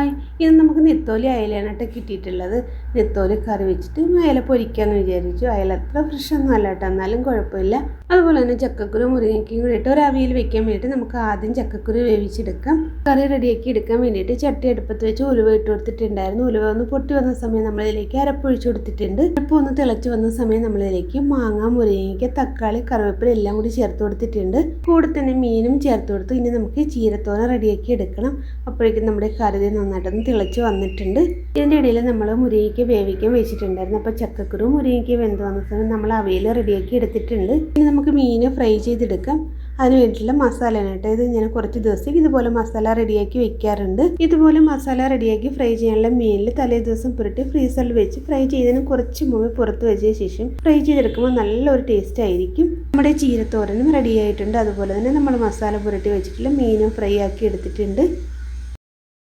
Hi ഇത് നമുക്ക് നെത്തോലി അയലയാണ് കേട്ടോ കിട്ടിയിട്ടുള്ളത്. നെത്തോലി കറി വെച്ചിട്ട് അയല പൊരിക്കാമെന്ന് വിചാരിച്ചു. അയല അത്ര ഫ്രഷൊന്നും അല്ല കേട്ടോ എന്നാലും കുഴപ്പമില്ല. അതുപോലെ തന്നെ ചക്കക്കുരു മുരിങ്ങയ്ക്കും കൂടി ഇട്ട് ഒരു അവിയിൽ വെക്കാൻ വേണ്ടിയിട്ട് നമുക്ക് ആദ്യം ചക്കക്കുരു വേവിച്ചെടുക്കാം. കറി റെഡിയാക്കി എടുക്കാൻ വേണ്ടിയിട്ട് ചട്ടി അടുപ്പത്ത് വെച്ച് ഉലുവ ഇട്ട് കൊടുത്തിട്ടുണ്ടായിരുന്നു. ഉലുവ ഒന്ന് പൊട്ടി വന്ന സമയം നമ്മളിതിലേക്ക് അരപ്പൊഴിച്ച് കൊടുത്തിട്ടുണ്ട്. അരപ്പ് ഒന്ന് തിളച്ച് വന്ന സമയം നമ്മളിതിലേക്ക് മാങ്ങ മുരിങ്ങയ്ക്ക് തക്കാളി കറിവേപ്പില എല്ലാം കൂടി ചേർത്ത് കൊടുത്തിട്ടുണ്ട്. കൂടെ തന്നെ മീനും ചേർത്ത് കൊടുത്ത്. ഇനി നമുക്ക് ചീരത്തോന റെഡിയാക്കി എടുക്കണം. അപ്പോഴേക്കും നമ്മുടെ കറി നന്നായിട്ടൊന്ന് തിളച്ച് വന്നിട്ടുണ്ട്. ഇതിന്റെ ഇടയിൽ നമ്മൾ മുരിങ്ങയ്ക്ക് വേവിക്കാൻ വെച്ചിട്ടുണ്ടായിരുന്നു. അപ്പോൾ ചക്കക്കുരു മുരിങ്ങയ്ക്ക് വെന്ത് വന്ന സമയം നമ്മൾ അവയിൽ റെഡിയാക്കി എടുത്തിട്ടുണ്ട്. ഇനി നമുക്ക് മീൻ ഫ്രൈ ചെയ്തെടുക്കാം. അതിന് വേണ്ടിയിട്ടുള്ള മസാലയാണ് ഇത് ഞാൻ കുറച്ച് ദിവസം ഇതുപോലെ മസാല റെഡിയാക്കി വെക്കാറുണ്ട്. ഇതുപോലെ മസാല റെഡിയാക്കി ഫ്രൈ ചെയ്യാനുള്ള മീനിൽ തലേ ദിവസം പുരട്ടി ഫ്രീസറിൽ വെച്ച് ഫ്രൈ ചെയ്തതിന് കുറച്ച് മുമ്പ് പുറത്ത് വെച്ച ശേഷം ഫ്രൈ ചെയ്തെടുക്കുമ്പോൾ നല്ലൊരു ടേസ്റ്റ് ആയിരിക്കും. നമ്മുടെ ചീരത്തോരനും റെഡി ആയിട്ടുണ്ട്. അതുപോലെ തന്നെ നമ്മൾ മസാല പുരട്ടി വെച്ചിട്ടുള്ള മീനും ഫ്രൈ ആക്കി എടുത്തിട്ടുണ്ട്.